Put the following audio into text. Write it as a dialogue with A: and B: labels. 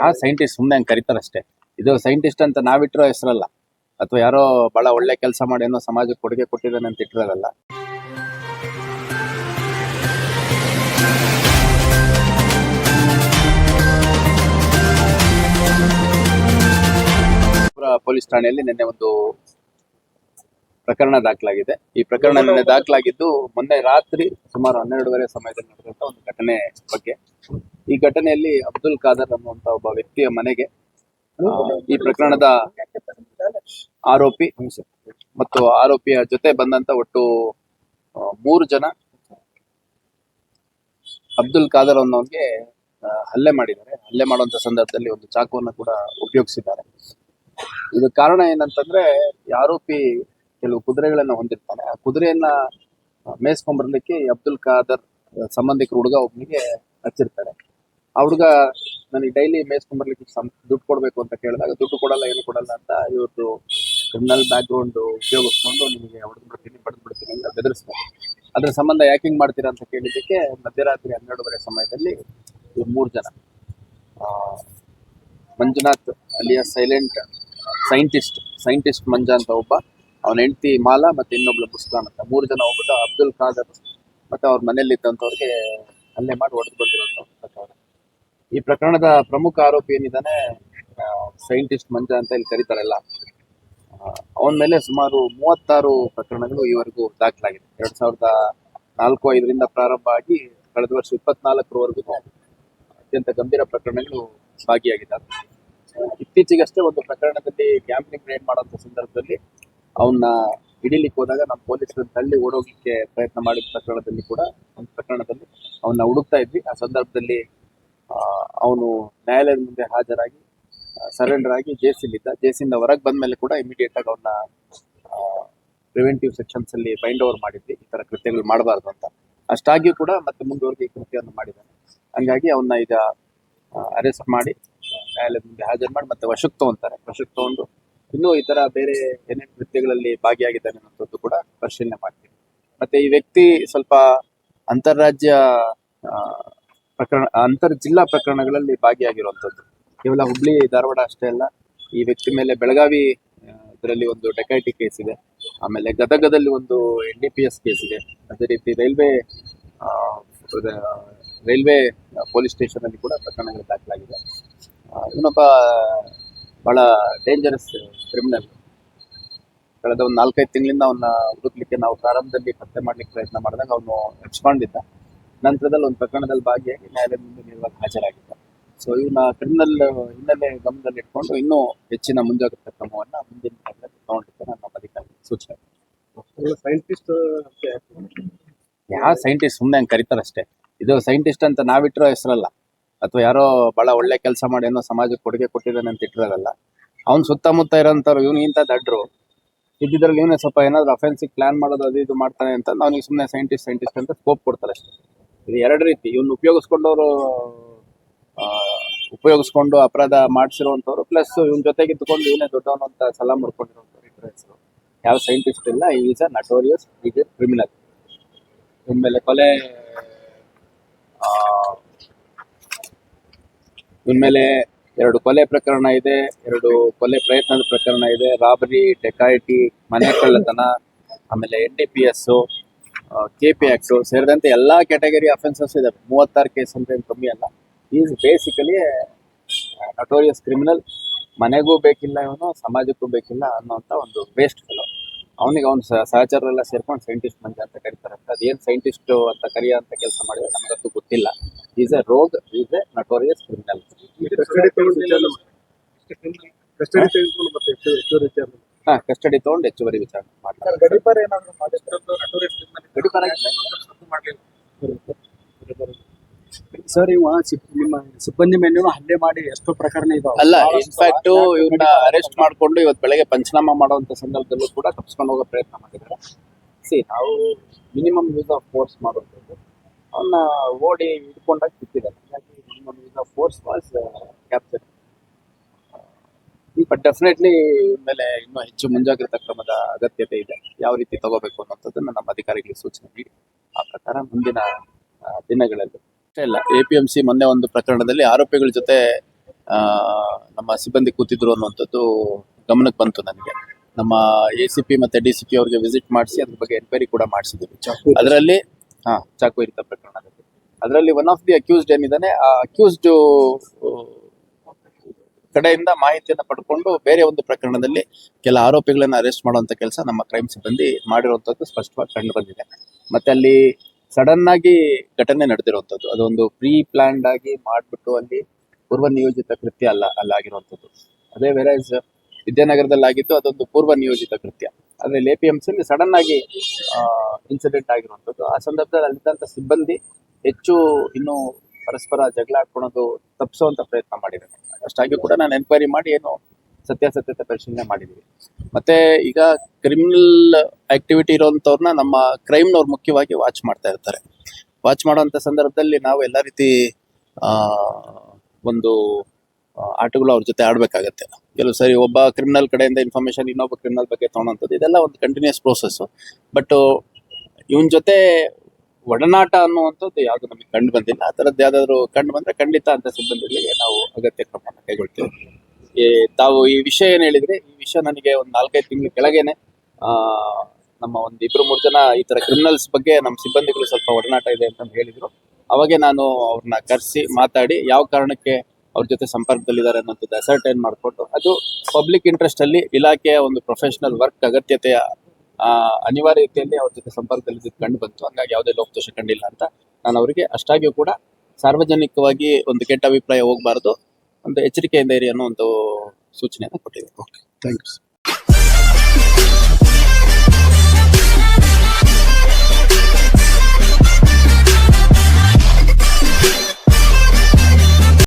A: ಯಾವ ಸೈಂಟಿಸ್ಟ್ ಸುಮ್ಮನೆ ಹಂಗೆ ಕರೀತಾರಷ್ಟೇ. ಇದು ಸೈಂಟಿಸ್ಟ್ ಅಂತ ನಾವಿಟ್ಟಿರೋ ಹೆಸರಲ್ಲ. ಅಥವಾ ಯಾರೋ ಬಹಳ ಒಳ್ಳೆ ಕೆಲಸ ಮಾಡಿ ಏನೋ ಸಮಾಜಕ್ಕೆ ಕೊಡುಗೆ ಕೊಟ್ಟಿದ್ದಾನೆ ಅಂತ ಇಟ್ಟಿರೋದಲ್ಲ ಪೊಲೀಸ್ ಠಾಣೆಯಲ್ಲಿ ನಿನ್ನೆ ಒಂದು ಪ್ರಕರಣ ದಾಖಲಾಗಿದೆ. ಈ ಪ್ರಕರಣ ನಿನ್ನೆ ದಾಖಲಾಗಿದ್ದು ಮೊನ್ನೆ ರಾತ್ರಿ ಸುಮಾರು ಹನ್ನೆರಡುವರೆ ಸಮಯದಲ್ಲಿ ನಡೆದಂತ ಒಂದು ಘಟನೆ ಬಗ್ಗೆ. ಈ ಘಟನೆಯಲ್ಲಿ ಅಬ್ದುಲ್ ಖಾದರ್ ಅನ್ನುವಂತ ಒಬ್ಬ ವ್ಯಕ್ತಿಯ ಮನೆಗೆ ಈ ಪ್ರಕರಣದ ಆರೋಪಿ ಮತ್ತು ಆರೋಪಿಯ ಜೊತೆ ಬಂದಂತ ಒಟ್ಟು ಮೂರು ಜನ ಅಬ್ದುಲ್ ಖಾದರ್ ಅನ್ನೋನ್ಗೆ ಹಲ್ಲೆ ಮಾಡಿದ್ದಾರೆ. ಹಲ್ಲೆ ಮಾಡುವಂತ ಸಂದರ್ಭದಲ್ಲಿ ಒಂದು ಚಾಕುವನ್ನು ಕೂಡ ಉಪಯೋಗಿಸಿದ್ದಾರೆ. ಇದು ಕಾರಣ ಏನಂತಂದ್ರೆ ಆರೋಪಿ ಕೆಲವು ಕುದುರೆಗಳನ್ನ ಹೊಂದಿರ್ತಾನೆ. ಆ ಕುದುರೆಯನ್ನ ಮೇಯ್ಸ್ಕೊಂಡ್ಬರ್ಲಿಕ್ಕೆ ಅಬ್ದುಲ್ ಖಾದರ್ ಸಂಬಂಧಿಕರ ಹುಡುಗ ಒಬ್ಬನಿಗೆ ಹಚ್ಚಿರ್ತಾರೆ. ಆ ಹುಡುಗ ನನಗೆ ಡೈಲಿ ಮೇಯ್ಸ್ಕೊಂಡ್ಬರ್ಲಿಕ್ಕೆ ಸಮ್, ದುಡ್ಡು ಕೊಡ್ಬೇಕು ಅಂತ ಕೇಳಿದಾಗ, ದುಡ್ಡು ಕೊಡಲ್ಲ, ಏನು ಕೊಡಲ್ಲ ಅಂತ ಇವತ್ತು ಕ್ರಿಮಿನಲ್ ಬ್ಯಾಕ್ ಗ್ರೌಂಡ್ ಉಪಯೋಗಿಸ್ಕೊಂಡು ನಿಮಗೆ ಹೊಡೆದು ಬಿಡ್ತೀನಿ ಬಡ್ದು ಬಿಡ್ತೀನಿ ಅಂತ ಬೆದರಿಸ್ತಾರೆ. ಅದ್ರ ಸಂಬಂಧ ಯಾಕಿಂಗ್ ಮಾಡ್ತೀರಾ ಅಂತ ಕೇಳಿದ್ದಕ್ಕೆ ಮಧ್ಯರಾತ್ರಿ ಹನ್ನೆರಡುವರೆ ಸಮಯದಲ್ಲಿ ಇವ್ರು ಮೂರು ಜನ ಮಂಜುನಾಥ್ ಅಲ್ಲಿಯ ಸೈಲೆಂಟ್ ಸೈಂಟಿಸ್ಟ್ ಸೈಂಟಿಸ್ಟ್ ಮಂಜ ಅಂತ ಒಬ್ಬ, ಅವನ ಹೆಂಡತಿ ಮಾಲಾ ಮತ್ತೆ ಇನ್ನೊಬ್ಳು ಮುಸ್ಕಾನ್ ಅಂತ. ಮೂರು ಜನ ಹೋಗ್ಬಿಟ್ಟು ಅಬ್ದುಲ್ ಖಾದರ್ ಮತ್ತೆ ಅವ್ರ ಮನೆಯಲ್ಲಿ ಇದ್ದಂಥವ್ರಿಗೆ ಹಲ್ಲೆ ಮಾಡಿ ಹೊಡೆದು ಬಂದಿರೋ ಅಂತ ಪ್ರಕರಣ ಈ ಪ್ರಕರಣದ ಪ್ರಮುಖ ಆರೋಪಿ ಏನಿದ್ದಾನೆ ಸೈಂಟಿಸ್ಟ್ ಮಂಜ ಅಂತ ಇಲ್ಲಿ ಕರೀತಾರಲ್ಲ ಅವನ ಮೇಲೆ ಸುಮಾರು ಮೂವತ್ತಾರು ಪ್ರಕರಣಗಳು ಈವರೆಗೂ ದಾಖಲಾಗಿದೆ. ಎರಡ್ ಸಾವಿರದ ನಾಲ್ಕು, ಐದರಿಂದ ಪ್ರಾರಂಭ ಆಗಿ ಕಳೆದ ವರ್ಷ ಇಪ್ಪತ್ನಾಲ್ಕರವರೆಗೂ ಅತ್ಯಂತ ಗಂಭೀರ ಪ್ರಕರಣಗಳು ಭಾಗಿಯಾಗಿದ್ದಾರೆ ಇತ್ತೀಚೆಗಷ್ಟೇ ಒಂದು ಪ್ರಕರಣದಲ್ಲಿ ಗ್ಯಾಂಬ್ಲಿಂಗ್ ರೇಡ್ ಮಾಡುವಂತ ಸಂದರ್ಭದಲ್ಲಿ ಅವನ್ನ ಹಿಡಿಲಿಕ್ಕೆ ಹೋದಾಗ ನಮ್ಮ ಪೊಲೀಸರು ತಳ್ಳಿ ಓಡೋಗ್ಲಿಕ್ಕೆ ಪ್ರಯತ್ನ ಮಾಡಿದ ಪ್ರಕರಣದಲ್ಲಿ ಕೂಡ, ಒಂದು ಪ್ರಕರಣದಲ್ಲಿ ಅವನ್ನ ಹುಡುಕ್ತಾ ಇದ್ವಿ. ಆ ಸಂದರ್ಭದಲ್ಲಿ ಅವನು ನ್ಯಾಯಾಲಯದ ಮುಂದೆ ಹಾಜರಾಗಿ ಸರೆಂಡರ್ ಆಗಿ ಜೇಸಿಲಿದ್ದ ಜೇಸಿಂದ ಹೊರಗೆ ಬಂದ ಮೇಲೆ ಕೂಡ ಇಮಿಡಿಯೇಟ್ ಆಗಿ ಅವನ್ನ ಪ್ರಿವೆಂಟಿವ್ ಸೆಕ್ಷನ್ಸ್ ಅಲ್ಲಿ ಬೈಂಡ್ ಓವರ್ ಮಾಡಿದ್ವಿ. ಈ ತರ ಕೃತ್ಯಗಳು ಮಾಡಬಾರ್ದು ಅಂತ. ಅಷ್ಟಾಗಿಯೂ ಕೂಡ ಮತ್ತೆ ಮುಂದುವರೆದು ಈ ಕೃತ್ಯವನ್ನು ಮಾಡಿದ್ದಾನೆ ಹಂಗಾಗಿ ಅವನ್ನ ಈಗ ಅರೆಸ್ಟ್ ಮಾಡಿ, ನ್ಯಾಯಾಲಯದ ಮುಂದೆ ಹಾಜರು ಮಾಡಿ ಮತ್ತೆ ವಶಕ್ಕೆ ತಗೊಂತಾರೆ. ವಶಕ್ಕೆ ತಗೊಂಡು ಇನ್ನೂ ಈ ತರ ಬೇರೆ ಏನೇನು ಕೃತ್ಯಗಳಲ್ಲಿ ಭಾಗಿಯಾಗಿದ್ದಾನೆ ಅನ್ನೋದು ಕೂಡ ಪರಿಶೀಲನೆ ಮಾಡ್ತೀವಿ. ಮತ್ತೆ ಈ ವ್ಯಕ್ತಿ ಸ್ವಲ್ಪ ಅಂತಾರಾಜ್ಯ ಪ್ರಕರಣ, ಅಂತರ್ ಜಿಲ್ಲಾ ಪ್ರಕರಣಗಳಲ್ಲಿ ಭಾಗಿಯಾಗಿರುವಂಥದ್ದು. ಕೇವಲ ಹುಬ್ಳಿ, ಧಾರವಾಡ ಅಷ್ಟೇ ಅಲ್ಲ, ಈ ವ್ಯಕ್ತಿ ಮೇಲೆ ಬೆಳಗಾವಿ ಇದರಲ್ಲಿ ಒಂದು ಡೆಕೈಟಿ ಕೇಸ್ ಇದೆ. ಆಮೇಲೆ ಗದಗದಲ್ಲಿ ಒಂದು N D P S case ಇದೆ. ಅದೇ ರೀತಿ ರೈಲ್ವೆ ರೈಲ್ವೆ ಪೊಲೀಸ್ ಸ್ಟೇಷನ್ ಅಲ್ಲಿ ಕೂಡ ಪ್ರಕರಣಗಳು ದಾಖಲಾಗಿದೆ. ಇನ್ನೊಬ್ಬ, ಬಹಳ ಡೇಂಜರಸ್ ಕ್ರಿಮಿನಲ್ ಕಳೆದ ಒಂದು ನಾಲ್ಕೈದು ತಿಂಗಳಿಂದ ಅವನ್ನ ಹುಡುಕ್ಲಿಕ್ಕೆ ನಾವು ಪ್ರಾರಂಭದಲ್ಲಿ ಪತ್ತೆ ಮಾಡ್ಲಿಕ್ಕೆ ಪ್ರಯತ್ನ ಮಾಡಿದಾಗ ಅವನು ಹೆಚ್ಕೊಂಡಿದ್ದ ನಂತರದಲ್ಲಿ ಒಂದು ಪ್ರಕರಣದಲ್ಲಿ ಭಾಗಿಯಾಗಿ ನ್ಯಾಯಾಲಯದ ಮುಂದೆ ನೇರವಾಗಿ ಹಾಜರಾಗಿದ್ದ ಸೊ ಇವ್ನ ಕ್ರಿಮಿನಲ್ ಹಿನ್ನೆಲೆ ಗಮನದಲ್ಲಿ ಇಟ್ಕೊಂಡು ಇನ್ನೂ ಹೆಚ್ಚಿನ ಮುಂಜಾಗ್ರತಾ ಕ್ರಮವನ್ನ ಮುಂದಿನ ದಿನಗಳಲ್ಲಿ ತಗೊಂಡಿದ್ದೆ ನನ್ನ ಅಧಿಕಾರಿ ಸೂಚನೆ.
B: ಸೈಂಟಿಸ್ಟ್
A: ಯಾವ ಸೈಂಟಿಸ್ಟ್ ಸುಮ್ಮನೆ ಹಂಗೆ ಕರೀತಾರಷ್ಟೇ. ಇದು ಸೈಂಟಿಸ್ಟ್ ಅಂತ ನಾವಿಟ್ಟಿರೋ ಹೆಸರಲ್ಲ. ಅಥವಾ ಯಾರೋ ಬಹಳ ಒಳ್ಳೆ ಕೆಲಸ ಮಾಡಿ ಏನೋ ಸಮಾಜಕ್ಕೆ ಕೊಡುಗೆ ಕೊಟ್ಟಿದ್ದಾನೆ ಅಂತ ಇಟ್ಟಿರೋದಲ್ಲ ಅವ್ನು ಸುತ್ತಮುತ್ತ ಇರೋಂಥವ್ರು ಇವನು ಇಂಥ ದಡ್ರು. ಇದ್ದಿದ್ರಲ್ಲಿ ಇವನೇ ಸ್ವಲ್ಪ ಏನಾದ್ರು ಅಫೆನ್ಸಿಗೆ ಪ್ಲಾನ್ ಮಾಡೋದು ಅದು ಇದು ಮಾಡ್ತಾನೆ ಅಂತ ಅವ್ನಿಗೆ ಸುಮ್ಮನೆ ಸೈಂಟಿಸ್ಟ್ ಸೈಂಟಿಸ್ಟ್ ಅಂತ ಸ್ಕೋಪ್ ಕೊಡ್ತಾರೆ ಅಷ್ಟೇ ಇದು ಎರಡು ರೀತಿ. ಇವನ್ನ ಉಪಯೋಗಿಸ್ಕೊಂಡವರು ಉಪಯೋಗಿಸ್ಕೊಂಡು ಅಪರಾಧ ಮಾಡಿಸಿರುವಂಥವ್ರು, ಪ್ಲಸ್ ಇವನ್ ಜೊತೆಗೆ ಇದ್ದುಕೊಂಡು ಇವನೇ ದೊಡ್ಡವನು ಅಂತ ಸಲ ಮಾಡ್ಕೊಂಡಿರುವಂಥವ್ರು ಇಬ್ಬರ ಹೆಸರು. ಯಾವ ಸೈಂಟಿಸ್ಟ್ ಇಲ್ಲ is a notorious is a criminal ಇನ್ಮೇಲೆ ಕೊಲೆ ಇನ್ಮೇಲೆ ಎರಡು ಕೊಲೆ ಪ್ರಕರಣ ಇದೆ, ಎರಡು ಕೊಲೆ ಪ್ರಯತ್ನದ ಪ್ರಕರಣ ಇದೆ ರಾಬರಿ ಡೆಕಾಯಿಟಿ ಮನೆ ಕಳ್ಳತನ, ಆಮೇಲೆ N D P S K P act ಸೇರಿದಂತೆ ಎಲ್ಲಾ ಕ್ಯಾಟಗರಿ ಅಫೆನ್ಸಸ್ ಇದೆ. ಮೂವತ್ತಾರು ಕೇಸ್ ಅಂತ ಏನು ಕಮ್ಮಿ ಅಲ್ಲ. ಈಸ್ ಬೇಸಿಕಲಿ ನಟೋರಿಯಸ್ ಕ್ರಿಮಿನಲ್ ಮನೆಗೂ ಬೇಕಿಲ್ಲ ಇವನು ಸಮಾಜಕ್ಕೂ ಬೇಕಿಲ್ಲ ಅನ್ನೋಂಥ ಒಂದು ವೇಸ್ಟ್ ಫೆಲೋ ಅವನಿಗೆ ಅವನು ಸಹಚರರೆಲ್ಲ ಸೇರ್ಕೊಂಡು ಸೈಂಟಿಸ್ಟ್ ಮಂಜ ಅಂತ ಕರೀತಾರೆ. ಅಂತ ಅದೇನು ಸೈಂಟಿಸ್ಟ್ ಅಂತ ಕರೆಯೋ ಅಂತ ಕೆಲಸ ಮಾಡಿದ್ರೆ ನಮಗಂತೂ ಗೊತ್ತಿಲ್ಲ. Is a rogue is a notorious criminal ಹಾ ಕಸ್ಟಡಿ ತಗೊಂಡು ಹೆಚ್ಚುವರಿ ವಿಚಾರಣೆ ಮಾಡ್ತಾರೆ.
B: ಸರ್ ಇವ ಸಿಬ್- ನಿಮ್ಮ ಸಿಬ್ಬಂದಿ ಮೇಲೂ ಹಲ್ಲೆ ಮಾಡಿ ಎಷ್ಟೋ ಪ್ರಕರಣ ಇದಾವೆ.
A: ಅಲ್ಲ ಇನ್ಫ್ಯಾಕ್ಟ್ ಇವ್ರನ್ನ ಅರೆಸ್ಟ್ ಮಾಡ್ಕೊಂಡು ಇವತ್ತು ಬೆಳಗ್ಗೆ ಪಂಚನಾಮ ಮಾಡುವಂತ ಸಂದರ್ಭದಲ್ಲೂ ಕೂಡ ತಪ್ಪಿಸ್ಕೊಂಡು ಹೋಗೋ ಪ್ರಯತ್ನ ಮಾಡಿದ್ದಾರೆ. ಸಿ ನಾವು ಮಿನಿಮಮ್ ಯೂಸ್ ಆಫ್ ಫೋರ್ಸ್ ಮಾಡುವಂಥದ್ದು. ಅವನ್ನ ಓಡಿ ಹಿಡ್ಕೊಂಡಾಗ ಸಿಕ್ಕಿದ್ದಾರೆ ಹಾಗಾಗಿ minimum use of force was capture but definitely ಮೇಲೆ ಇನ್ನೂ ಹೆಚ್ಚು ಮುಂಜಾಗ್ರತಾ ಕ್ರಮದ ಅಗತ್ಯತೆ ಇದೆ. ಯಾವ ರೀತಿ ತಗೋಬೇಕು ಅನ್ನೋಂಥದ್ದನ್ನ ನಮ್ಮ ಅಧಿಕಾರಿಗಳಿಗೆ ಸೂಚನೆ ನೀಡಿ. ಆ ಪ್ರಕಾರ ಮುಂದಿನ ದಿನಗಳಲ್ಲಿ. ಅಷ್ಟೇ ಅಲ್ಲ ಎ ಪಿ ಎಂ ಸಿ ಮೊನ್ನೆ ಒಂದು ಪ್ರಕರಣದಲ್ಲಿ ಆರೋಪಿಗಳ ಜೊತೆ ನಮ್ಮ ಸಿಬ್ಬಂದಿ ಕೂತಿದ್ರು ಅನ್ನುವಂಥದ್ದು ಗಮನಕ್ಕೆ ಬಂತು ನನಗೆ. ನಮ್ಮ ಎ ಸಿ ಪಿ ಮತ್ತೆ ಡಿ ಸಿ ಪಿ ಅವರಿಗೆ ವಿಸಿಟ್ ಮಾಡಿಸಿ ಅದ್ರ ಬಗ್ಗೆ ಎನ್ಕ್ವೈರಿ ಕೂಡ ಮಾಡಿಸಿದ್ದೀವಿ.
B: ಚಾಕು
A: ಅದರಲ್ಲಿ ಹಾ ಚಾಕು ಇರಿತ ಪ್ರಕರಣದಲ್ಲಿ. ಅದರಲ್ಲಿ ಒನ್ ಆಫ್ ದಿ ಅಕ್ಯೂಸ್ಡ್ ಏನಿದ್ದಾನೆ ಆ ಅಕ್ಯೂಸ್ಡ್ ಕಡೆಯಿಂದ ಮಾಹಿತಿಯನ್ನು ಪಡ್ಕೊಂಡು ಬೇರೆ ಒಂದು ಪ್ರಕರಣದಲ್ಲಿ ಕೆಲ ಆರೋಪಿಗಳನ್ನ ಅರೆಸ್ಟ್ ಮಾಡುವಂತ ಕೆಲಸ ನಮ್ಮ ಕ್ರೈಮ್ ಸಿಬ್ಬಂದಿ ಮಾಡಿರುವಂತದ್ದು ಸ್ಪಷ್ಟವಾಗಿ ಕಂಡು ಬಂದಿದೆ. ಮತ್ತೆ ಅಲ್ಲಿ ಸಡನ್ ಆಗಿ ಘಟನೆ ನಡೆದಿರುವಂತದ್ದು. ಅದೊಂದು ಪ್ರೀ ಪ್ಲಾನ್ಡ್ ಆಗಿ ಮಾಡಿಬಿಟ್ಟು ಅಲ್ಲಿ ಪೂರ್ವ ನಿಯೋಜಿತ ಕೃತ್ಯ ಅಲ್ಲ ಅಲ್ಲಾಗಿರುವಂಥದ್ದು ಅದೇ ವೆರೈಸ್ ವಿದ್ಯಾನಗರದಲ್ಲಿ ಆಗಿದ್ದು ಅದೊಂದು ಪೂರ್ವ ನಿಯೋಜಿತ ಕೃತ್ಯ. ಆದ್ರೆ ಎ ಪಿ ಸಡನ್ ಆಗಿ ಇನ್ಸಿಡೆಂಟ್ ಆಗಿರುವಂತದ್ದು. ಆ ಸಂದರ್ಭದಲ್ಲಿ ಅಲ್ಲಿದ್ದಂತ ಸಿಬ್ಬಂದಿ ಹೆಚ್ಚು ಇನ್ನು ಪರಸ್ಪರ ಜಗಳ ಆಡ್ಕೊಳೋದು ತಪ್ಪಿಸುವಂತ ಪ್ರಯತ್ನ ಮಾಡಿದ್ದೇನೆ. ಅಷ್ಟಾಗಿ ಕೂಡ ನಾನು ಎನ್ಕ್ವೈರಿ ಮಾಡಿ ಏನು ಸತ್ಯಾಸತ್ಯತೆ ಪರಿಶೀಲನೆ ಮಾಡಿದ್ದೀವಿ. ಮತ್ತೆ ಈಗ ಕ್ರಿಮಿನಲ್ ಆಕ್ಟಿವಿಟಿ ಇರೋವಂಥವ್ರನ್ನ ನಮ್ಮ ಕ್ರೈಮ್ನವ್ರು ಮುಖ್ಯವಾಗಿ ವಾಚ್ ಮಾಡ್ತಾ ಇರ್ತಾರೆ. ವಾಚ್ ಮಾಡುವಂಥ ಸಂದರ್ಭದಲ್ಲಿ ನಾವು ಎಲ್ಲ ರೀತಿ ಒಂದು ಆಟಗಳು ಅವ್ರ ಜೊತೆ ಆಡಬೇಕಾಗತ್ತೆ. ಕೆಲವು ಸರಿ ಒಬ್ಬ ಕ್ರಿಮಿನಲ್ ಕಡೆಯಿಂದ ಇನ್ಫಾರ್ಮೇಶನ್ ಇನ್ನೊಬ್ಬ ಕ್ರಿಮಿನಲ್ ಬಗ್ಗೆ ತೊಗೊಳೋಂಥದ್ದು ಇದೆಲ್ಲ ಒಂದು ಕಂಟಿನ್ಯೂಸ್ ಪ್ರೋಸೆಸ್ ಬಟ್ ಇವನ್ ಜೊತೆ ಒಡನಾಟ ಅನ್ನುವಂಥದ್ದು ಯಾವುದು ನಮಗೆ ಕಂಡು ಬಂದಿಲ್ಲ. ಆ ಥರದ್ದು ಯಾವ್ದಾದ್ರು ಕಂಡು ಬಂದ್ರೆ ಖಂಡಿತ ಅಂತ ಸಿಬ್ಬಂದಿಗಳಿಗೆ ನಾವು ಅಗತ್ಯ ಕ್ರಮ ಕೈಗೊಳ್ತೇವೆ. ಈ ತಾವು ಈ ವಿಷಯ ಏನ್ ಹೇಳಿದ್ರೆ, ಈ ವಿಷಯ ನನಗೆ ಒಂದು ನಾಲ್ಕೈದು ತಿಂಗಳ ಕೆಳಗೇನೆ ನಮ್ಮ ಒಂದು ಇಬ್ರು ಮೂರು ಜನ ಈ ತರ ಕ್ರಿಮಿನಲ್ಸ್ ಬಗ್ಗೆ ನಮ್ಮ ಸಿಬ್ಬಂದಿಗಳು ಸ್ವಲ್ಪ ಒಡನಾಟ ಇದೆ ಅಂತ ಹೇಳಿದ್ರು. ಅವಾಗೆ ನಾನು ಅವ್ರನ್ನ ಕರೆಸಿ, ಮಾತಾಡಿ, ಯಾವ ಕಾರಣಕ್ಕೆ ಅವ್ರ ಜೊತೆ ಸಂಪರ್ಕದಲ್ಲಿದ್ದಾರೆ ಅನ್ನೋಂಥದ್ದು ಅಸರ್ಟೈನ್ ಮಾಡಿಕೊಟ್ಟು ಅದು ಪಬ್ಲಿಕ್ ಇಂಟ್ರೆಸ್ಟ್ ಅಲ್ಲಿ ಇಲಾಖೆಯ ಒಂದು ಪ್ರೊಫೆಷನಲ್ ವರ್ಕ್ ಅಗತ್ಯತೆಯ ಅನಿವಾರ್ಯತೆಯಲ್ಲಿ ಅವ್ರ ಜೊತೆ ಸಂಪರ್ಕದಲ್ಲಿ ಕಂಡು ಬಂತು. ಹಂಗಾಗಿ ಯಾವುದೇ ಲೋಪದೋಷ ಕಂಡಿಲ್ಲ ಅಂತ ನಾನು ಅವರಿಗೆ ಅಷ್ಟಾಗಿಯೂ ಕೂಡ ಸಾರ್ವಜನಿಕವಾಗಿ ಒಂದು ಕೆಟ್ಟ ಅಭಿಪ್ರಾಯ ಹೋಗಬಾರದು, ಒಂದು ಎಚ್ಚರಿಕೆಯಿಂದ ಇರಿ ಅನ್ನೋ ಒಂದು ಸೂಚನೆಯನ್ನು ಓಕೆ
B: ಥ್ಯಾಂಕ್ ಯು